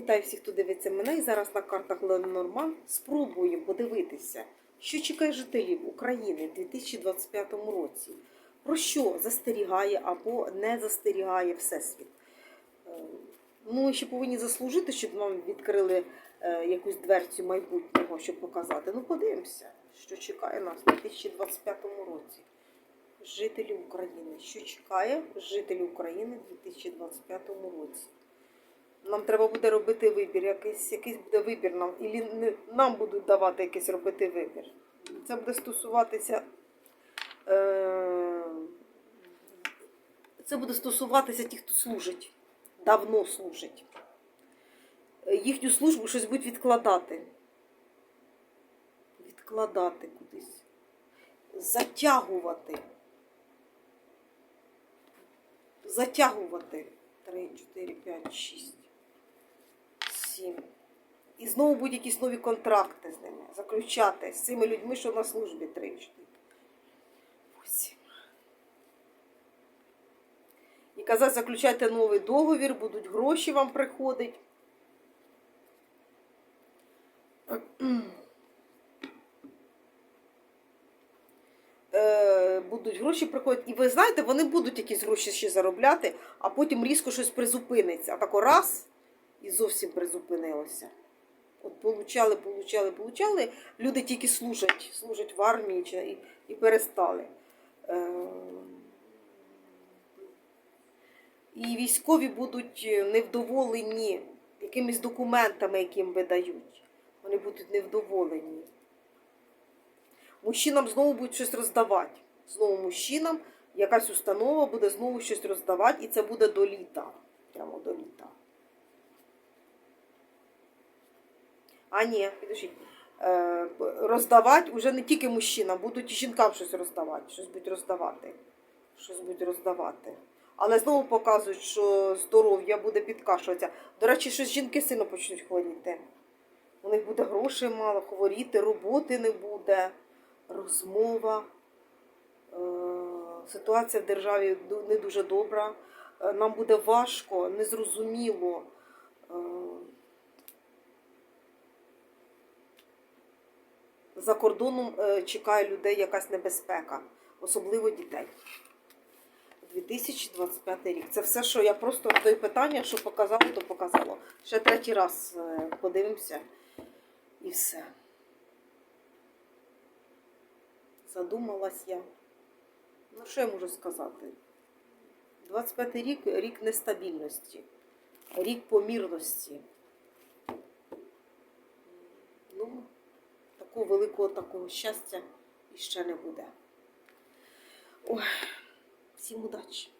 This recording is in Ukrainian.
Вітаю всіх, хто дивиться мене. І зараз на картах Ленорман спробуємо подивитися, що чекає жителів України в 2025 році. Про що застерігає або не застерігає Всесвіт. Е, Ну, ми ще повинні заслужити, щоб нам відкрили е, якусь дверцю майбутнього, щоб показати. Ну, подивимося, що чекає нас у 2025 році. Жителів України. Що чекає жителів України у 2025 році? Нам треба буде робити вибір, якийсь, якийсь буде вибір нам, і нам будуть давати якийсь робити вибір. Це буде стосуватися. Е, це буде стосуватися тих, хто служить, давно служить. Їхню службу щось будуть відкладати. Відкладати кудись. Затягувати. Затягувати. 3, 4, 5, 6. 7. І знову будуть якісь нові контракти з ними. Заключати з цими людьми, що на службі 3, 4, 8. І казати, заключайте новий договір, будуть гроші вам приходить. Е, Будуть гроші приходять, і ви знаєте, вони будуть якісь гроші ще заробляти, а потім різко щось призупиниться. А тако раз і зовсім призупинилося. От получали, получали, получали. Люди тільки служать, служать в армії і, і перестали. Е, І військові будуть невдоволені якимись документами, які їм видають. Вони будуть невдоволені. Мужчинам знову будуть щось роздавати. Знову мужчинам якась установа буде знову щось роздавати, і це буде до літа. Прямо до літа. А ні, підождіть. Е, роздавати вже не тільки мужчинам, будуть і жінкам щось роздавати. Щось будуть роздавати. Щось будуть роздавати. Але знову показують, що здоров'я буде підкашуватися. До речі, щось жінки сильно почнуть хворіти. У них буде грошей мало, хворіти, роботи не буде, розмова. Е, Ситуація в державі не дуже добра. Е, Нам буде важко, незрозуміло. Е, За кордоном е, чекає людей якась небезпека, особливо дітей. 2025 рік. Це все, що я просто той питання, що показало, то показало. Ще третій раз е, подивимося і все. Задумалась я. Ну, що я можу сказати? 25 рік рік нестабільності, рік помірності. Ну, такого великого такого щастя іще не буде. Ой, всім удачі!